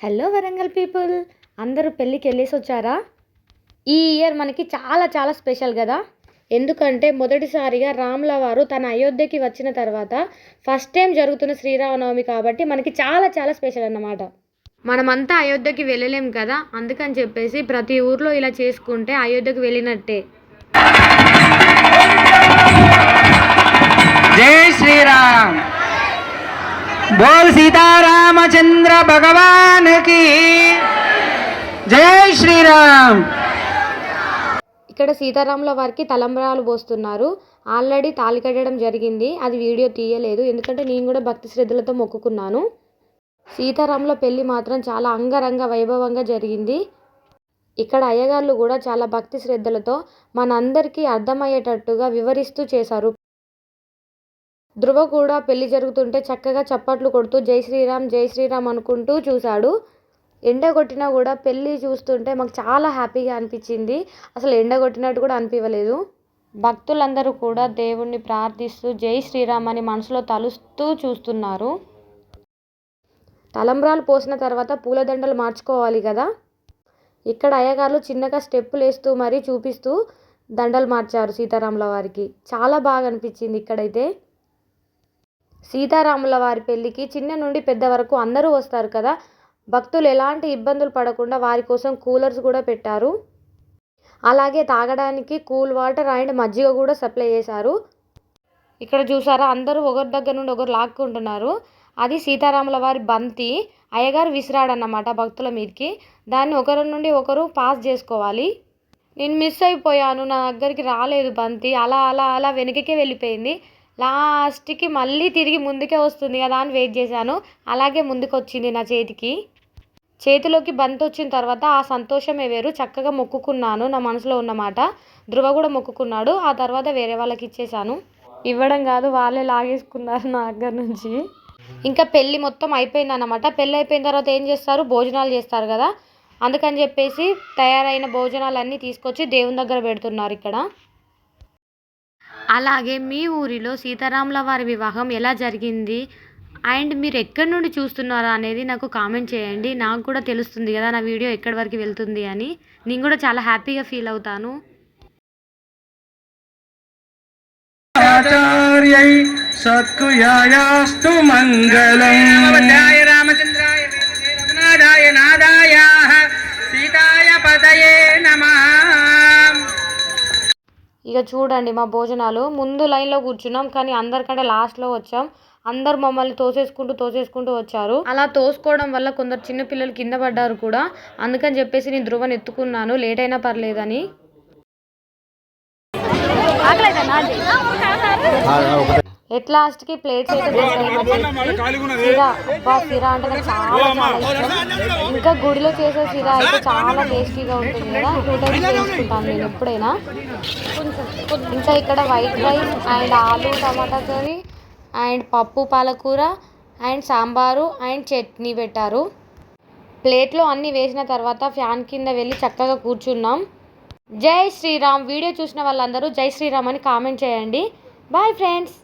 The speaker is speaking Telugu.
Hello Warangal people. అందరూ పెళ్ళికి వెళ్ళేసి వచ్చారా? ఈ ఇయర్ మనకి చాలా చాలా స్పెషల్ కదా. ఎందుకంటే మొదటిసారిగా రాముల వారు తన అయోధ్యకి వచ్చిన తర్వాత ఫస్ట్ టైం జరుగుతున్న శ్రీరామనవమి కాబట్టి మనకి చాలా చాలా స్పెషల్ అన్నమాట. మనమంతా అయోధ్యకి వెళ్ళలేం కదా. అందుకని చెప్పేసి ప్రతి ఊర్లో ఇలా చేసుకుంటే అయోధ్యకి వెళ్ళినట్టే. జై శ్రీరామ్! బోల్ సీతారామచంద్ర భగవానికి. జై శ్రీరామ్. ఇక్కడ సీతారాముల వారికి తలంబరాలు పోస్తున్నారు. ఆల్రెడీ తాలి కట్టడం జరిగింది. అది వీడియో తీయలేదు. ఎందుకంటే నేను కూడా భక్తి శ్రద్ధలతో మొక్కుకున్నాను. సీతారాముల పెళ్ళి మాత్రం చాలా అంగరంగ వైభవంగా జరిగింది. ఇక్కడ అయ్యగారులు కూడా చాలా భక్తి శ్రద్ధలతో మనందరికీ అర్థమయ్యేటట్టుగా వివరిస్తూ చేశారు. ధ్రువ కూడా పెళ్ళి జరుగుతుంటే చక్కగా చప్పట్లు కొడుతూ జై శ్రీరామ్ జై శ్రీరామ్ అనుకుంటూ చూశాడు. ఎండ కొట్టినా కూడా పెళ్ళి చూస్తుంటే మాకు చాలా హ్యాపీగా అనిపించింది. అసలు ఎండ కొట్టినట్టు కూడా అనిపించలేదు భక్తులందరూ కూడా దేవుణ్ణి ప్రార్థిస్తూ జై శ్రీరామ్ అని మనసులో తలుస్తూ చూస్తున్నారు. తలంబ్రాలు పోసిన తర్వాత పూలదండలు మార్చుకోవాలి కదా? ఇక్కడ అయ్యగారులు చిన్నగా స్టెప్పులు వేస్తూ మరీ చూపిస్తూ దండలు మార్చారు సీతారాముల వారికి. చాలా బాగా అనిపించింది ఇక్కడైతే. సీతారాముల వారి పెళ్ళికి చిన్న నుండి పెద్ద వరకు అందరూ వస్తారు కదా? భక్తులు ఎలాంటి ఇబ్బందులు పడకుండా వారి కోసం కూలర్స్ కూడా పెట్టారు. అలాగే తాగడానికి కూల్ వాటర్ అండ్ మజ్జిగ కూడా సప్లై చేశారు. ఇక్కడ చూసారా? అందరూ ఒకరి దగ్గర నుండి ఒకరు లాక్కుంటున్నారు. అది సీతారాముల వారి బంతి. అయ్యగారు విసిరాడన్నమాట భక్తుల మీదకి. దాన్ని ఒకరి నుండి ఒకరు పాస్ చేసుకోవాలి. నేను మిస్ అయిపోయాను. నా దగ్గరికి రాలేదు బంతి. అలా అలా అలా వెనుకకే వెళ్ళిపోయింది. లాస్ట్కి మళ్ళీ తిరిగి ముందుకే వస్తుంది కదా అని వెయిట్ చేశాను. అలాగే ముందుకు వచ్చింది నా చేతికి. చేతిలోకి బంతి వచ్చిన తర్వాత ఆ సంతోషమే వేరు. చక్కగా మొక్కుకున్నాను నా మనసులో ఉన్నమాట. ధృవ కూడా మొక్కుకున్నాడు. ఆ తర్వాత వేరే వాళ్ళకి ఇచ్చేసాను ఇవ్వడం కాదు వాళ్ళే లాగేసుకున్నారు నా దగ్గర నుంచి. ఇంకా పెళ్ళి మొత్తం అయిపోయింది అన్నమాట పెళ్ళి అయిపోయిన తర్వాత ఏం చేస్తారు? భోజనాలు చేస్తారు కదా. అందుకని చెప్పేసి తయారైన భోజనాలన్నీ తీసుకొచ్చి దేవుని దగ్గర పెడుతున్నారు ఇక్కడ. అలాగే మీ ఊరిలో సీతారాముల వారి వివాహం ఎలా జరిగింది? అండ్ మీరు ఎక్కడి నుండి చూస్తున్నారు అనేది నాకు కామెంట్ చేయండి. నాకు కూడా తెలుస్తుంది కదా నా వీడియో ఎక్కడి వరకు వెళ్తుంది అని. నేను కూడా చాలా హ్యాపీగా ఫీల్ అవుతాను. సీతాయ పదయే ఇక చూడండి మా భోజనాలు. ముందు లైన్లో కూర్చున్నాం కానీ అందరికంటే లాస్ట్లో వచ్చాం. అందరు మమ్మల్ని తోసేసుకుంటూ తోసేసుకుంటూ వచ్చారు. అలా తోసుకోవడం వల్ల కొందరు చిన్న పిల్లలు కింద పడ్డారు కూడా. అందుకని చెప్పేసి నేను ధ్రువని ఎత్తుకున్నాను. లేట్ అయినా పర్లేదని. ఎట్ లాస్ట్కి ప్లేట్స్ అయితే సిరా అబ్బా సిరా అంటే నాకు చాలా చాలా ఇంకా గుడిలో చేసే సిరా అయితే చాలా టేస్టీగా ఉంటుంది కదా. టూ టైమ్స్ చేసుకుంటాను నేను ఎప్పుడైనా. ఇంకా ఇక్కడ వైట్ రైస్ అండ్ ఆలు టమాటా కర్రీ అండ్ పప్పు పాలకూర అండ్ సాంబారు అండ్ చట్నీ పెట్టారు. ప్లేట్లో అన్నీ వేసిన తర్వాత ఫ్యాన్ కింద వెళ్ళి చక్కగా కూర్చున్నాం. జై శ్రీరామ్. వీడియో చూసిన వాళ్ళందరూ జై శ్రీరామ్ అని కామెంట్ చేయండి. Bye friends